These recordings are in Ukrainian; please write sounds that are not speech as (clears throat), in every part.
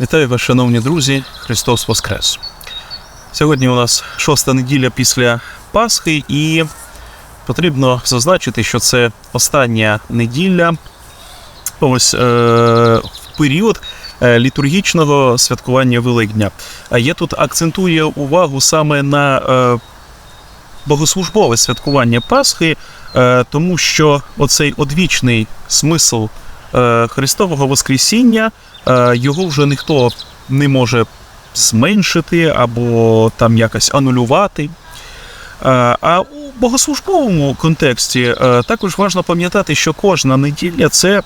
Вітаю вас, шановні друзі, Христос Воскрес. Сьогодні у нас шоста неділя після Пасхи, і потрібно зазначити, що це остання неділя ось е, в період е, літургічного святкування Великдня. А я тут акцентую увагу саме на е, богослужбове святкування Пасхи, е, тому що оцей одвічний смисл Христового Воскресіння е, його вже ніхто не може зменшити або там якось анулювати. Е, А у богослужбовому контексті е, також важливо пам'ятати, що кожна неділя це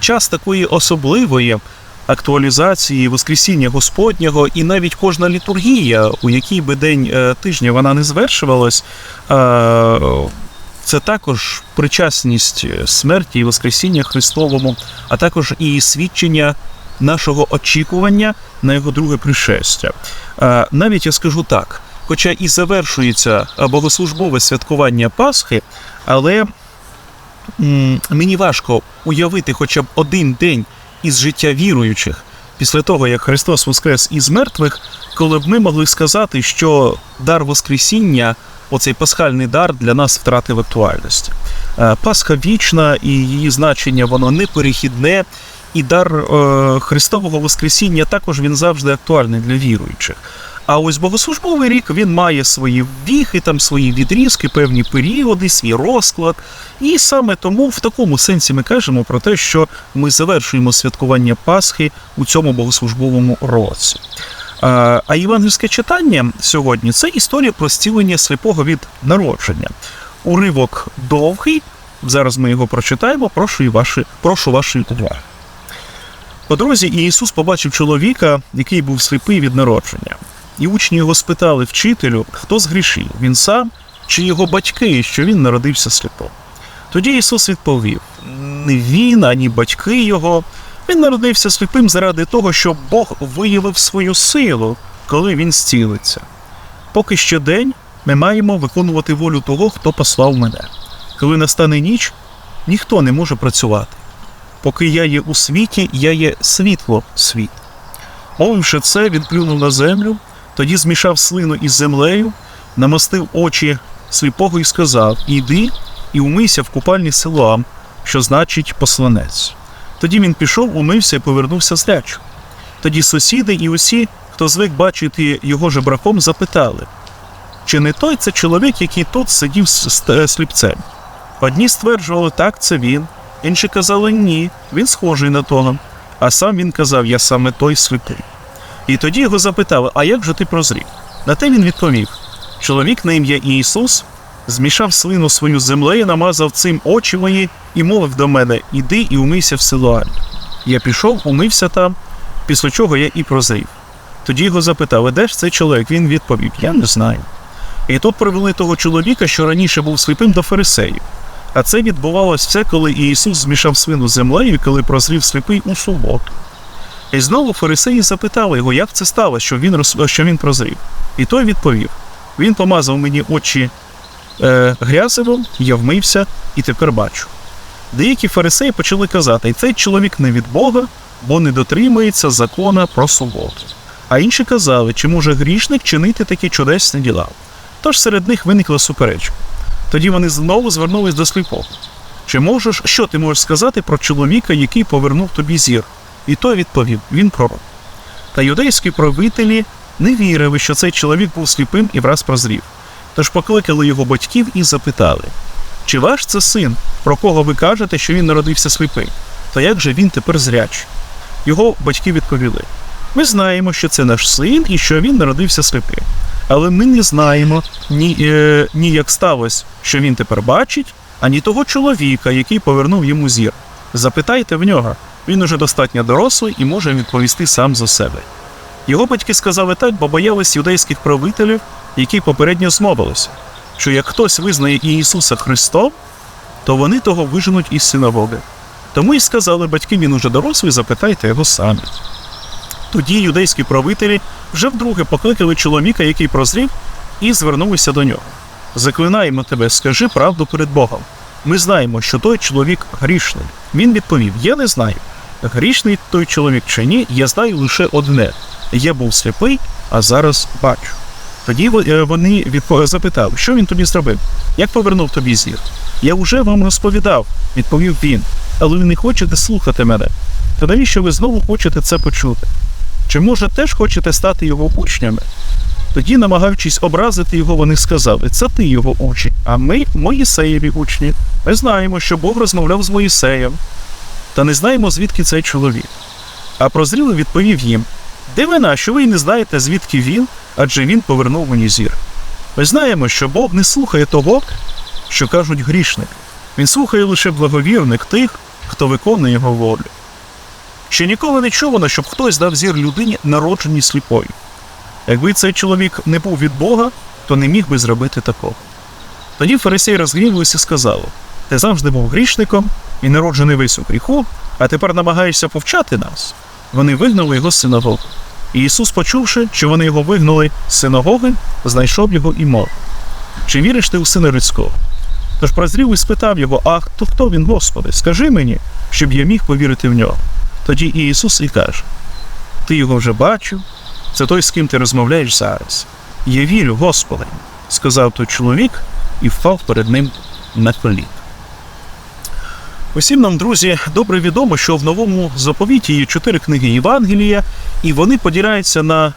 час такої особливої актуалізації Воскресіння Господнього, і навіть кожна літургія, у який би день е, тижня вона не звершувалась, е, це також причасність смерті і Воскресіння Христовому, а також і свідчення нашого очікування на його друге пришестя. Е, Навіть я скажу так, хоча і завершується е, богослужбове святкування Пасхи, але мені важко уявити хоча б один день із життя віруючих після того, як Христос воскрес із мертвих, коли б ми могли сказати, що дар Воскресіння, оцей пасхальний дар для нас втратив актуальність. Е, Пасха вічна і її значення воно неперехідне, і дар е, Христового Воскресіння також він завжди актуальний для віруючих. А ось богослужбовий рік він має свої віхи, там свої відрізки, певні періоди, свій розклад. І саме тому в такому сенсі ми кажемо про те, що ми завершуємо святкування Пасхи у цьому богослужбовому році. А євангельське читання сьогодні це історія про зцілення сліпого від народження. Уривок довгий. Зараз ми його прочитаємо. Прошу і ваші, прошу вашої уваги. По дорозі Ісус побачив чоловіка, який був сліпий від народження. І учні його спитали вчителю, хто згрішив, він сам чи його батьки, що він народився сліпим. Тоді Ісус відповів: не він, ані батьки його. Він народився сліпим заради того, щоб Бог виявив свою силу, коли він зцілиться. Поки що день ми маємо виконувати волю того, хто послав мене. Коли настане ніч, ніхто не може працювати. Поки я є у світі, я є світло світ. Мовивши це, він плюнув на землю, тоді змішав слину із землею, намастив очі сліпого і сказав: Іди і умийся в купальні Силоам, що значить посланець. Тоді він пішов, умився і повернувся з зрячим. Тоді сусіди і усі, хто звик бачити його жебраком, запитали, чи не той це чоловік, який тут сидів сліпцем? Одні стверджували, так, це він, інші казали ні, він схожий на того. А сам він казав, я саме той сліпий. І тоді його запитали, а як же ти прозрів? На те він відповів: чоловік на ім'я Ісус змішав слину свою землею, намазав цим очі мої і мовив до мене: Іди і умийся в Силуамі. Я пішов, умився там, після чого я і прозрів. Тоді його запитали, де ж цей чоловік? Він відповів: Я не знаю. І тут привели того чоловіка, що раніше був сліпим до фарисеїв. А це відбувалось все, коли Ісус змішав свину з землею, коли прозрів сліпий у суботу. І знову фарисеї запитали його, як це сталося, що він, що він прозрів. І той відповів: Він помазав мені очі е, грязивом, я вмився і тепер бачу. Деякі фарисеї почали казати, цей чоловік не від Бога, бо не дотримується закона про суботу. А інші казали, чи може грішник чинити такі чудесні діла. Тож серед них виникла суперечка. Тоді вони знову звернулись до сліпого. Чи можеш, що ти можеш сказати про чоловіка, який повернув тобі зір? І той відповів: він пророк. Та юдейські правителі не вірили, що цей чоловік був сліпим і враз прозрів. Тож покликали його батьків і запитали: Чи ваш це син, про кого ви кажете, що він народився сліпим? То як же він тепер зрячий? Його батьки відповіли: Ми знаємо, що це наш син і що він народився сліпим. Але ми не знаємо ні, е, ні як сталося, що він тепер бачить, ані того чоловіка, який повернув йому зір. Запитайте в нього, він уже достатньо дорослий і може відповісти сам за себе. Його батьки сказали так, бо боялись юдейських правителів, які попередньо змовилися, що як хтось визнає Ісуса Христом, то вони того виженуть із синагоги. Тому й сказали батьки, він уже дорослий, запитайте його самі. Тоді юдейські правителі вже вдруге покликали чоловіка, який прозрів, і звернулися до нього. Заклинаємо тебе, скажи правду перед Богом. Ми знаємо, що той чоловік грішний. Він відповів: Я не знаю. грішний той чоловік чи ні, я знаю лише одне: я був сліпий, а зараз бачу. Тоді е, вони запитали, що він тобі зробив, як повернув тобі зір. Я вже вам розповідав, відповів він, але ви не хочете слухати мене. То навіщо ви знову хочете це почути? Чи може теж хочете стати його учнями? Тоді, намагаючись образити його, вони сказали: це ти його учень, а ми Моїсеєві учні. Ми знаємо, що Бог розмовляв з Моїсеєм, та не знаємо, звідки цей чоловік. А прозрілий відповів їм: Дивина, що ви й не знаєте, звідки він, адже він повернув мені зір. Ми знаємо, що Бог не слухає того, що кажуть грішник. Він слухає лише благовірних тих, хто виконує його волю. Ще ніколи не чувано, щоб хтось дав зір людині, народженій сліпою. Якби цей чоловік не був від Бога, то не міг би зробити такого. Тоді фарисей розгнівався і сказали: Ти завжди був грішником і народжений весь у гріху, а тепер намагаєшся повчати нас. Вони вигнали його з синагоги. І Ісус, почувши, що вони його вигнали з синагоги, знайшов його і мов. Чи віриш ти у сина людського? Тож прозрів і спитав його: А хто хто він, Господи? Скажи мені, щоб я міг повірити в нього. Тоді і Ісус і каже: Ти його вже бачив, це той, з ким ти розмовляєш зараз. Я вірю, Господи, сказав той чоловік і впав перед ним на коліна. Усім нам, друзі, добре відомо, що в новому заповіті є чотири книги Євангелія, і вони поділяються на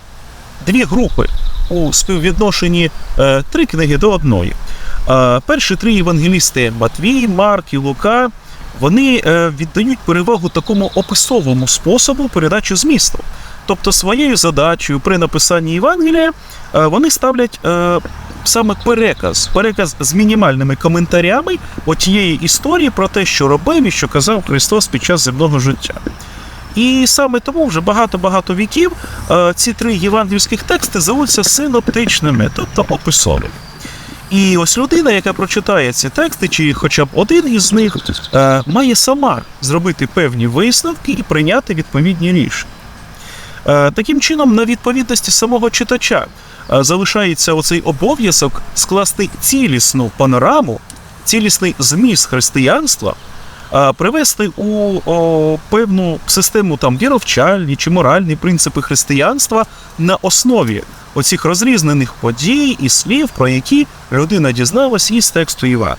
дві групи у співвідношенні е, три книги до одної. Перші три євангелісти Матвій, Марк і Лука. Вони е, віддають перевагу такому описовому способу передачі змісту. Тобто своєю задачею при написанні Євангелія е, вони ставлять е, саме переказ, переказ з мінімальними коментарями отієї історії про те, що робив і що казав Христос під час земного життя. І саме тому вже багато-багато віків ці три євангельських тексти зовуться синоптичними, тобто описовими. І ось людина, яка прочитає ці тексти, чи хоча б один із них, е, має сама зробити певні висновки і прийняти відповідні рішення. Е, Таким чином, на відповідності самого читача е, залишається оцей обов'язок скласти цілісну панораму, цілісний зміст християнства, привести у о, певну систему там віровчальні чи моральні принципи християнства на основі оцих розрізнених подій і слів, про які людина дізналась із тексту Івана.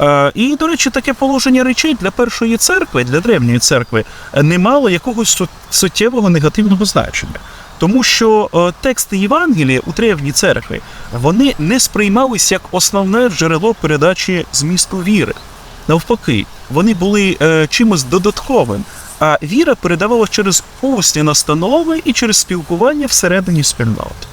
Е, І, до речі, таке положення речей для першої церкви, для древньої церкви, е, не мало якогось суттєвого негативного значення. Тому що е, тексти Євангелія у древній церкві вони не сприймалися як основне джерело передачі змісту віри. Навпаки, вони були чимось додатковим. А віра передавалася через усні настанови і через спілкування всередині спільноти.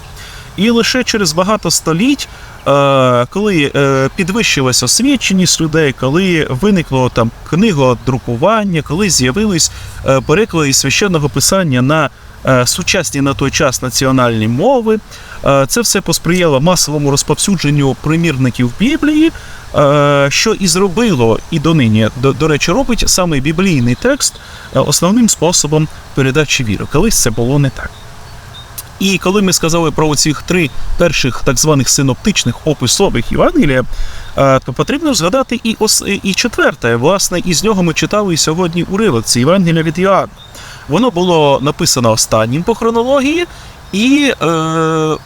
І лише через багато століть, е, коли е, підвищилася освіченість людей, коли виникло там книгодрукування, коли з'явились е, переклади священного писання на сучасні на той час національні мови, це все посприяло масовому розповсюдженню примірників Біблії, що і зробило і донині, до, до речі, робить саме біблійний текст е, основним способом передачі віри. Колись це було не так. І коли ми сказали про оцих три перших так званих синоптичних описових Євангелія, е, то потрібно згадати і ос і четверте. Власне, із нього ми читали сьогодні уривок. Це Євангелія від Іоанна. Воно було написано останнім по хронології, і е,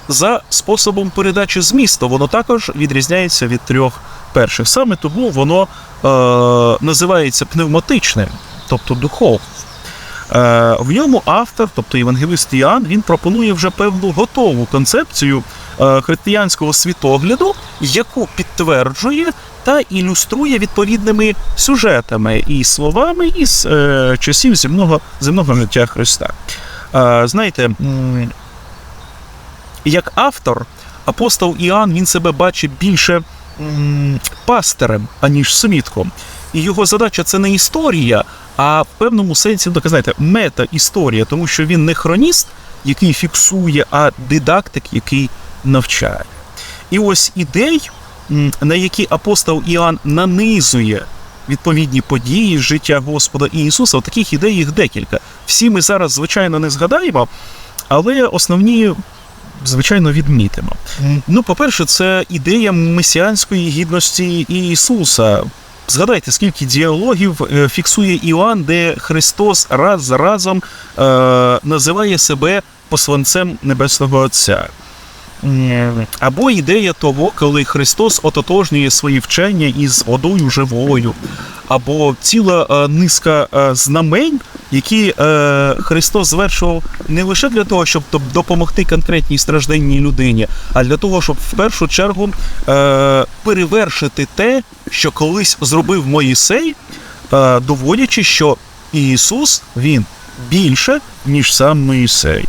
за способом передачі змісту воно також відрізняється від трьох перших. Саме тому воно е, називається пневматичним, тобто духовним. Е, В ньому автор, тобто євангелист Іоанн, він пропонує вже певну готову концепцію е, християнського світогляду, яку підтверджує та ілюструє відповідними сюжетами і словами із е, часів земного, земного життя Христа. Е, Знаєте, як автор, апостол Іоанн він себе бачить більше м, пастирем, аніж свідком. І його задача це не історія, а в певному сенсі, ну, така, знаєте, мета-історія, тому що він не хроніст, який фіксує, а дидактик, який навчає. І ось ідей, на які апостол Іоанн нанизує відповідні події життя Господа і Ісуса, таких ідей їх декілька. Всі ми зараз, звичайно, не згадаємо, але основні. Звичайно, відмітимо. Ну, по-перше, це ідея месіанської гідності Ісуса, Згадайте, скільки діалогів е, фіксує Іоанн, де Христос раз за разом е, називає себе посланцем Небесного Отця. Або ідея того, коли Христос ототожнює свої вчення із водою живою, або ціла е, низка е, знамень, які е, Христос звершував не лише для того, щоб допомогти конкретній стражденній людині, а для того, щоб в першу чергу перевершити те, що колись зробив Моїсей, доводячи, що Ісус він більше, ніж сам Моїсей.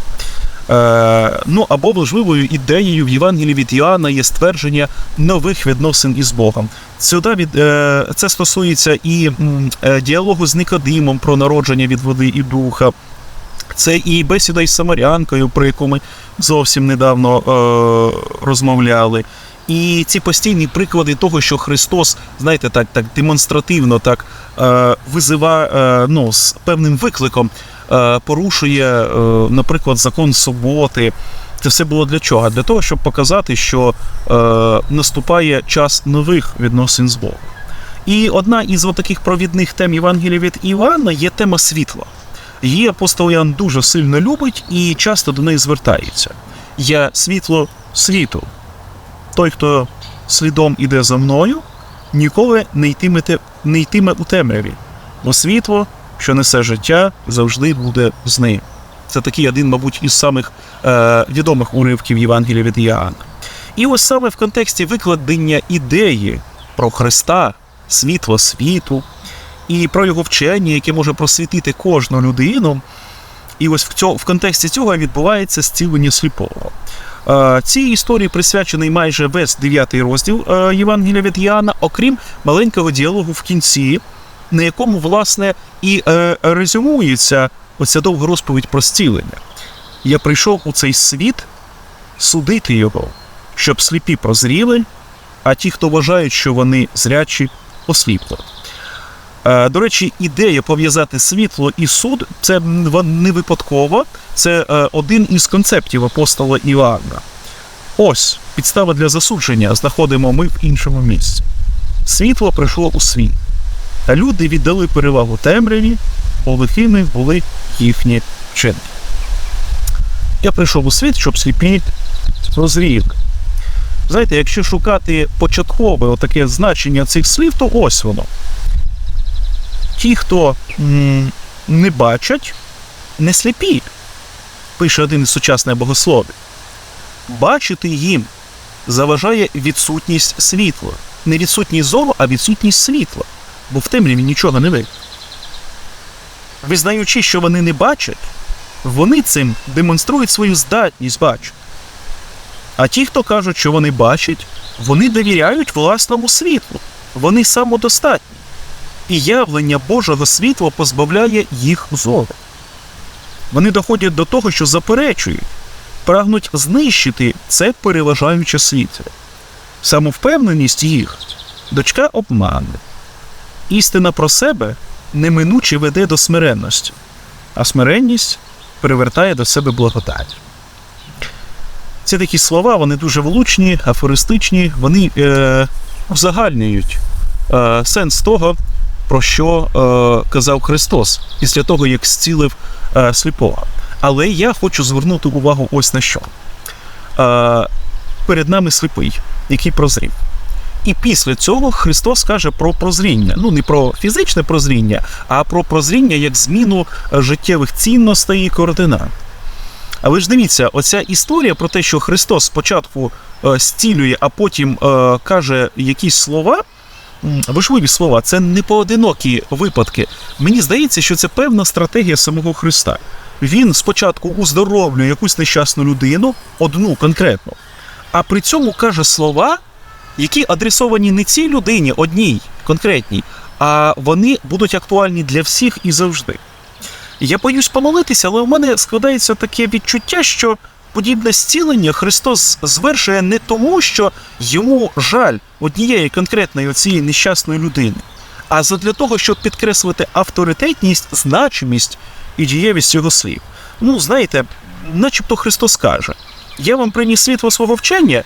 Е, ну або важливою ідеєю в Євангелії від Іоанна є ствердження нових відносин із Богом. Сюди від е, це стосується і е, діалогу з Никодимом про народження від води і духа. Це і бесіда із Самарянкою, про яку ми зовсім недавно е, розмовляли. І ці постійні приклади того, що Христос, знаєте, так, так демонстративно так е, визива е, ну, з певним викликом, порушує, е, наприклад, закон суботи. Це все було для чого? Для того, щоб показати, що е, наступає час нових відносин з Богом. І одна із таких провідних тем Євангелія від Івана є тема світла. Її апостол Іоанн дуже сильно любить і часто до неї звертається. Я світло світу. Той, хто слідом іде за мною, ніколи не йтиме, не йтиме у темряві, бо світло, що несе життя, завжди буде з ним. Це такий один, мабуть, із самих е, відомих уривків Євангелія від Іоанна. І ось саме в контексті викладення ідеї про Христа, світло світу, і про його вчення, яке може просвітити кожну людину. І ось в, цьо, в контексті цього відбувається зцілення сліпого. Е, Цій історії присвячений майже весь 9 розділ е, Євангелія від Іоанна, окрім маленького діалогу в кінці, на якому, власне, і е, резюмується оця довга розповідь про зцілення. Я прийшов у цей світ судити його, щоб сліпі прозріли, а ті, хто вважають, що вони зрячі, осліпли. Е, До речі, ідея пов'язати світло і суд це не випадково, це е, один із концептів апостола Іоанна. Ось підстава для засудження знаходимо ми в іншому місці. Світло прийшло у світ, та люди віддали перевагу темряві, бо лихими були їхні вчинки. Я прийшов у світ, щоб сліпі прозріли. Знаєте, якщо шукати початкове отаке значення цих слів, то ось воно ті, хто м, не бачать, не сліпі, пише один із сучасних богословів. Бачити їм заважає відсутність світла. Не відсутність зору, а відсутність світла, бо в темряві нічого не видно. Визнаючи, що вони не бачать, вони цим демонструють свою здатність бачити. А ті, хто кажуть, що вони бачать, вони довіряють власному світлу. Вони самодостатні і явлення Божого світла позбавляє їх зору. Вони доходять до того, що заперечують, прагнуть знищити це переважаюче світло. Самовпевненість їх дочка обмане. Істина про себе неминуче веде до смиренності, а смиренність привертає до себе благодать. Це такі слова, вони дуже влучні, афористичні, вони е, узагальнюють е, сенс того, про що е, казав Христос після того, як зцілив е, сліпого. Але я хочу звернути увагу ось на що. Е, перед нами сліпий, який прозрів. І після цього Христос каже про прозріння. Ну, не про фізичне прозріння, а про прозріння як зміну е, життєвих цінностей і координат. Але ж дивіться, оця історія про те, що Христос спочатку е, зцілює, а потім е, каже якісь слова, важливі слова, це не поодинокі випадки. Мені здається, що це певна стратегія самого Христа. Він спочатку уздоровлює якусь нещасну людину, одну конкретну, а при цьому каже слова, які адресовані не цій людині, одній конкретній, а вони будуть актуальні для всіх і завжди. Я боюсь помолитися, але у мене складається таке відчуття, що подібне зцілення Христос звершує не тому, що йому жаль однієї конкретної цієї нещасної людини, а задля того, щоб підкреслити авторитетність, значимість і дієвість його слів. Ну, знаєте, начебто Христос каже: Я вам приніс світло свого вчення,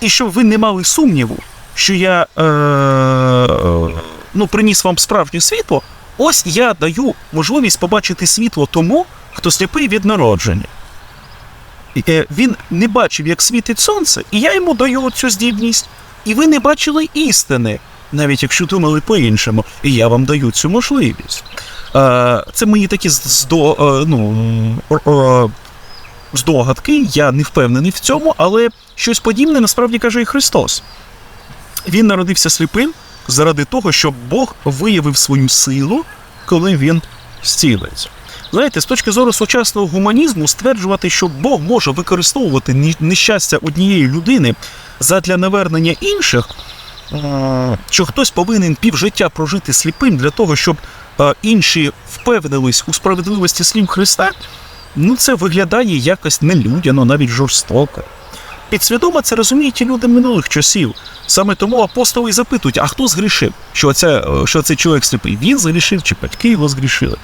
і щоб ви не мали сумніву, що я е- ну, приніс вам справжнє світло, ось я даю можливість побачити світло тому, хто сліпий від народження. Е, Він не бачив, як світить сонце, і я йому даю цю здібність. І ви не бачили істини, навіть якщо думали по-іншому, і я вам даю цю можливість. Е, Це мої такі здо, е, ну, е, здогадки, я не впевнений в цьому, але щось подібне насправді каже і Христос. Він народився сліпим заради того, щоб Бог виявив свою силу, коли він зцілиться. Знаєте, з точки зору сучасного гуманізму, стверджувати, що Бог може використовувати нещастя однієї людини задля навернення інших, що хтось повинен півжиття прожити сліпим для того, щоб е, інші впевнились у справедливості слів Христа, ну це виглядає якось нелюдяно, навіть жорстоко. Підсвідомо це розуміють і люди минулих часів. Саме тому апостоли запитують, а хто згрішив? Що, це, е, що цей чоловік сліпий? Він згрішив чи батьки його згрішили?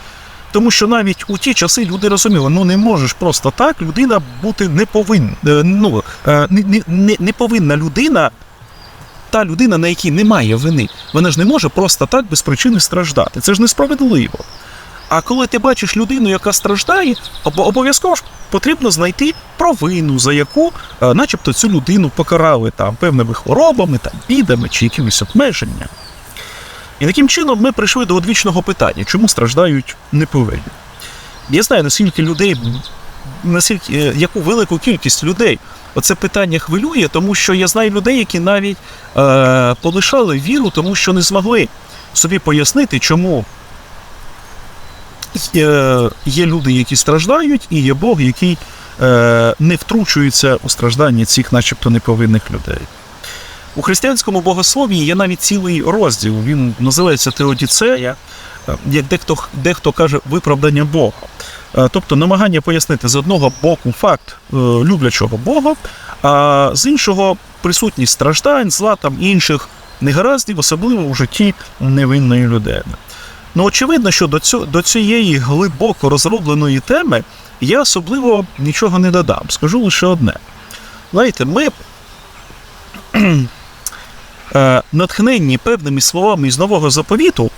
Тому що навіть у ті часи люди розуміли, ну не можеш просто так людина бути не повинна. Е, Ну, е, не, не, не повинна людина, та людина, на якій немає вини, вона ж не може просто так без причини страждати. Це ж несправедливо. А коли ти бачиш людину, яка страждає, об- обов'язково ж потрібно знайти провину, за яку, е, начебто, цю людину покарали там певними хворобами, там, бідами чи якимись обмеженнями. І таким чином ми прийшли до одвічного питання, чому страждають неповинні. Я знаю, наскільки людей, наскільки, е, яку велику кількість людей оце питання хвилює, тому що я знаю людей, які навіть е, полишали віру, тому що не змогли собі пояснити, чому є, є люди, які страждають, і є Бог, який е, не втручується у страждання цих, начебто, неповинних людей. У християнському богослов'ї є навіть цілий розділ. Він називається Теодіцея, е, як дехто, дехто каже, виправдання Бога. Е, Тобто намагання пояснити з одного боку факт е, люблячого Бога, а з іншого присутність страждань, зла там інших негараздів, особливо у житті невинної людини. Ну, очевидно, що до, цього, до цієї глибоко розробленої теми я особливо нічого не додам. Скажу лише одне. Знаєте, ми (clears throat) е, натхненні певними словами із нового заповіту,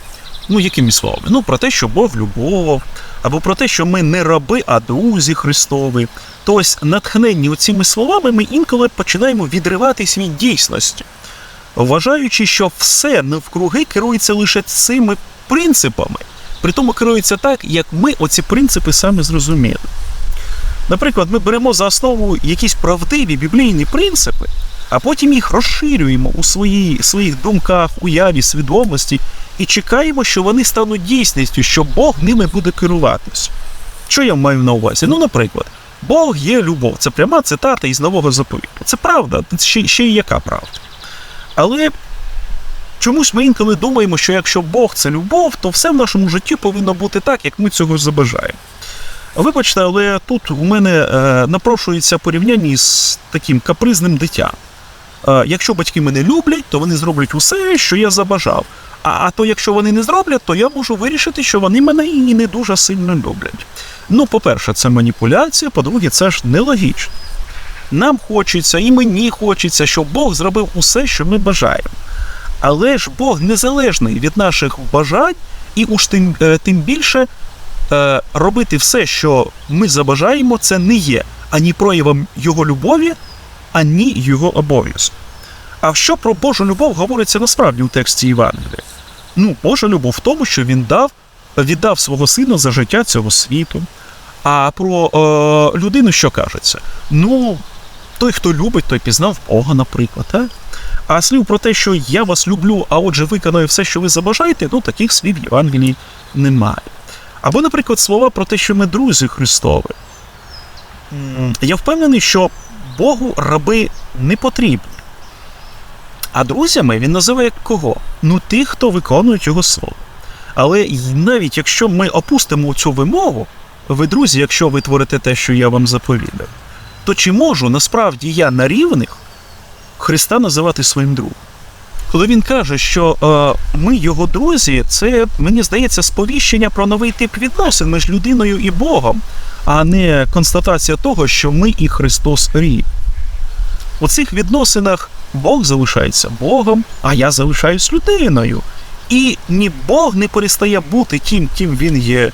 ну якими словами? Ну, про те, що Бог любов, або про те, що ми не раби, а друзі Христові. То ось натхненні цими словами ми інколи починаємо відриватись від дійсності, вважаючи, що все навкруги керується лише цими принципами, при тому керується так, як ми оці принципи саме зрозуміли. Наприклад, ми беремо за основу якісь правдиві біблійні принципи, а потім їх розширюємо у свої, своїх думках, уяві, свідомості і чекаємо, що вони стануть дійсністю, що Бог ними буде керуватися. Що я маю на увазі? Ну, наприклад, Бог є любов. Це пряма цитата із нового заповіту. Це правда, ще, ще й яка правда. Але чомусь ми інколи думаємо, що якщо Бог це любов, то все в нашому житті повинно бути так, як ми цього забажаємо. Вибачте, але тут у мене е, напрошується порівняння із таким капризним дитям. Е, якщо батьки мене люблять, то вони зроблять усе, що я забажав. А, а то якщо вони не зроблять, то я можу вирішити, що вони мене і не дуже сильно люблять. Ну, по-перше, це маніпуляція, по-друге, це ж нелогічно. Нам хочеться, і мені хочеться, щоб Бог зробив усе, що ми бажаємо. Але ж Бог незалежний від наших бажань, і уж тим, е, тим більше е, робити все, що ми забажаємо, це не є ані проявом Його любові, ані його обов'язку. А що про Божу любов говориться насправді у тексті Євангелія? Ну, Божа любов в тому, що він дав, віддав свого сина за життя цього світу. А про е, людину що кажеться? Ну, той, хто любить, той пізнав Бога, наприклад. А? А слів про те, що я вас люблю, а отже виконую все, що ви забажаєте, ну таких слів в Євангелії немає. Або, наприклад, слова про те, що ми друзі Христові. Я впевнений, що Богу раби не потрібні. А друзями він називає кого? Ну, тих, хто виконує його слово. Але навіть якщо ми опустимо цю вимогу, ви, друзі, якщо ви творите те, що я вам заповідав, то чи можу насправді я на рівних Христа називати своїм другом? Коли він каже, що е, ми його друзі, це мені здається сповіщення про новий тип відносин між людиною і Богом, а не констатація того, що ми і Христос рівні. У цих відносинах Бог залишається Богом, а я залишаюсь людиною. І ні Бог не перестає бути тим, ким він є.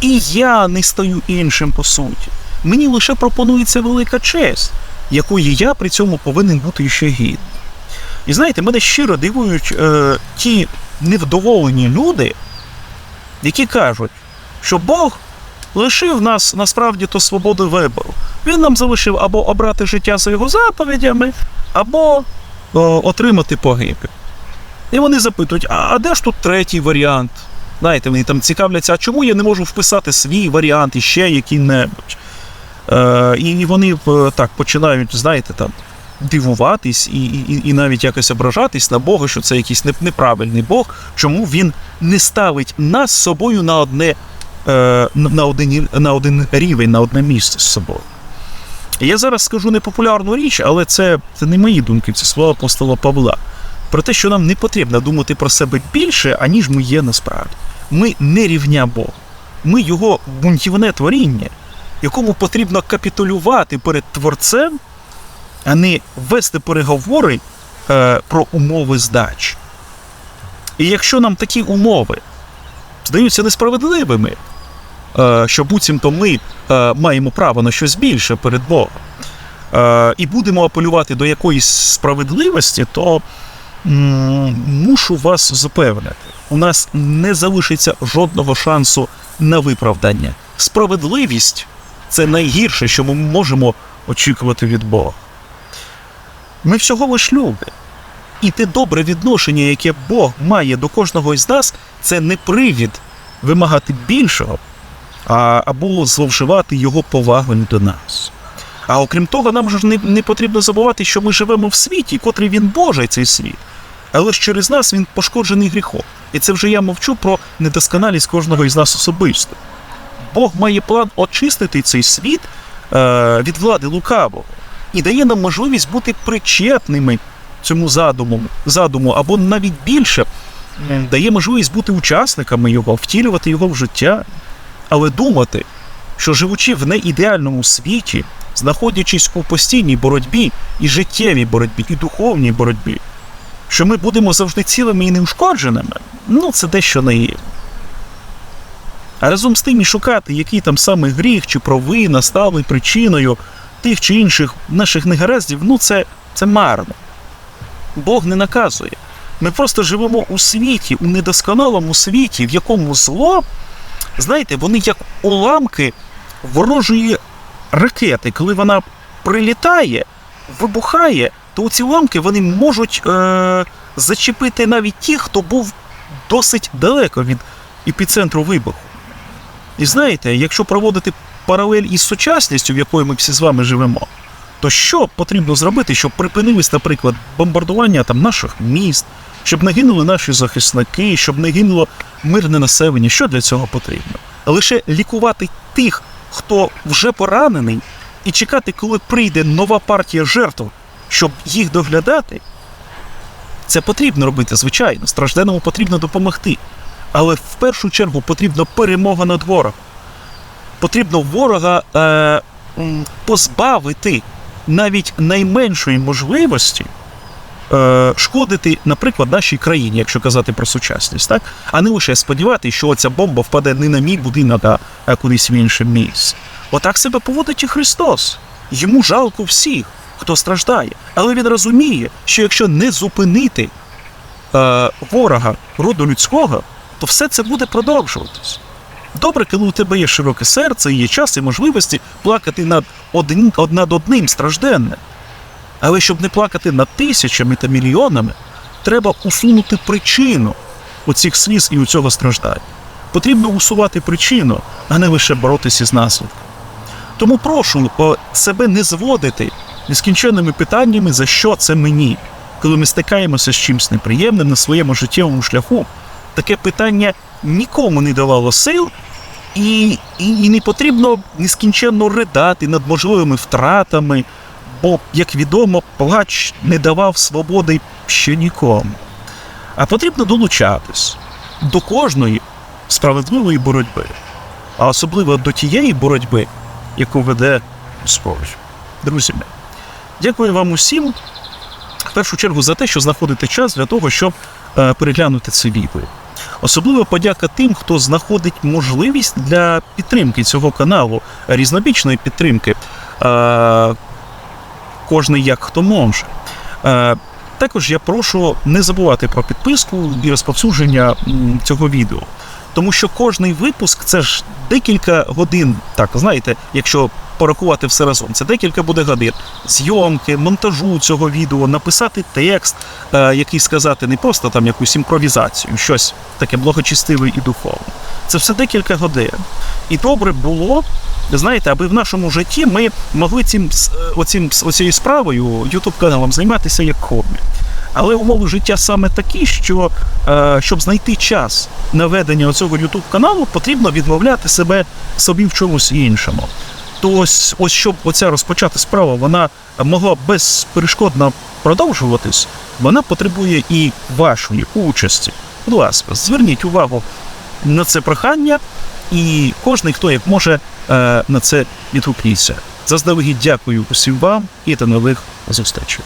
І я не стаю іншим по суті. Мені лише пропонується велика честь, якої я при цьому повинен бути ще гідним. І знаєте, мене щиро дивують е, ті невдоволені люди, які кажуть, що Бог лишив нас насправді то свободи вибору. Він нам залишив або обрати життя за його заповідями, або о, отримати погибель. І вони запитують: а, а де ж тут третій варіант? Знаєте, вони там цікавляться, а чому я не можу вписати свій варіант і ще який-небудь? Е, і вони так починають, знаєте, там дивуватись і, і, і навіть якось ображатись на Бога, що це якийсь неправильний Бог, чому він не ставить нас з собою на одне е, на, один, на один рівень, на одне місце з собою. Я зараз скажу непопулярну річ, але це, це не мої думки, це слова апостола Павла. Про те, що нам не потрібно думати про себе більше, аніж ми є насправді. Ми не рівня Бога. Ми його бунтівне творіння, якому потрібно капітулювати перед Творцем, а не вести переговори е, про умови здачі. І якщо нам такі умови здаються несправедливими, е, що буцімто ми е, маємо право на щось більше перед Богом, е, і будемо апелювати до якоїсь справедливості, то мушу вас запевнити, у нас не залишиться жодного шансу на виправдання. Справедливість це найгірше, що ми можемо очікувати від Бога. Ми всього лиш люди. І те добре відношення, яке Бог має до кожного із нас, це не привід вимагати більшого, а, або зловживати його повагою до нас. А окрім того, нам ж не, не потрібно забувати, що ми живемо в світі, котрий він Божий цей світ. Але ж через нас він пошкоджений гріхом. І це вже я мовчу про недосконалість кожного із нас особисто. Бог має план очистити цей світ е, від влади лукавого і дає нам можливість бути причетними цьому задуму, задуму або навіть більше дає можливість бути учасниками його, втілювати його в життя, але думати, що живучи в неідеальному світі, знаходячись у постійній боротьбі і життєвій боротьбі, і духовній боротьбі, що ми будемо завжди цілими і неушкодженими, ну це дещо наївно. А разом з тим і шукати, який там саме гріх чи провина стали причиною тих чи інших наших негараздів, ну це, це марно. Бог не наказує. Ми просто живемо у світі, у недосконалому світі, в якому зло, знаєте, вони як уламки ворожої ракети, коли вона прилітає, вибухає, то ці уламки вони можуть е- зачепити навіть тих, хто був досить далеко від епіцентру вибуху. І знаєте, якщо проводити паралель із сучасністю, в якої ми всі з вами живемо, то що потрібно зробити, щоб припинились, наприклад, бомбардування там наших міст, щоб не гинули наші захисники, щоб не гинуло мирне населення? Що для цього потрібно? Лише лікувати тих, хто вже поранений, і чекати, коли прийде нова партія жертв, щоб їх доглядати. Це потрібно робити, звичайно. Стражденому потрібно допомогти. Але в першу чергу потрібна перемога над ворогом. Потрібно ворога е, позбавити навіть найменшої можливості е, шкодити, наприклад, нашій країні, якщо казати про сучасність, так? а не лише сподіватися, що ця бомба впаде не на мій будинок, а, кудись в інше місце. Отак себе поводить і Христос. Йому жалко всіх, хто страждає. Але він розуміє, що якщо не зупинити е, ворога роду людського, то все це буде продовжуватись. Добре, коли у тебе є широке серце, є час і можливості плакати над, один, од- над одним стражденним. Але щоб не плакати над тисячами та мільйонами, треба усунути причину оцих сліз і у цього страждання. Потрібно усувати причину, а не лише боротися з наслідком. Тому прошу себе не зводити нескінченними питаннями, за що це мені. Коли ми стикаємося з чимось неприємним на своєму життєвому шляху, таке питання нікому не давало сил, і, і, і не потрібно нескінченно ридати над можливими втратами, бо, як відомо, плач не давав свободи ще нікому. А потрібно долучатись до кожної справедливої боротьби, а особливо до тієї боротьби, яку веде Господь. Друзі, дякую вам усім в першу чергу за те, що знаходите час для того, щоб е, переглянути це відео. Особливо подяка тим, хто знаходить можливість для підтримки цього каналу, різнобічної підтримки. Кожний як хто може. Також я прошу не забувати про підписку і розповсюдження цього відео. Тому що кожний випуск це ж декілька годин, так знаєте, якщо порахувати все разом, це декілька буде годин зйомки, монтажу цього відео, написати текст, е, який сказати не просто там якусь імпровізацію, щось таке благочестиве і духовне. Це все декілька годин. І добре було, знаєте, аби в нашому житті ми могли цим, е, оцим, с- оцією справою, youtube каналом займатися як хобі. Але умови життя саме такі, що е, щоб знайти час на ведення цього youtube каналу, потрібно відмовляти себе собі в чомусь іншому. То ось, ось щоб оця розпочата справа вона могла безперешкодно продовжуватись, вона потребує і вашої участі. Будь ласка, зверніть увагу на це прохання, і кожен, хто як може, е, на це відгукніться. Заздалегідь дякую усім вам і до нових зустрічей.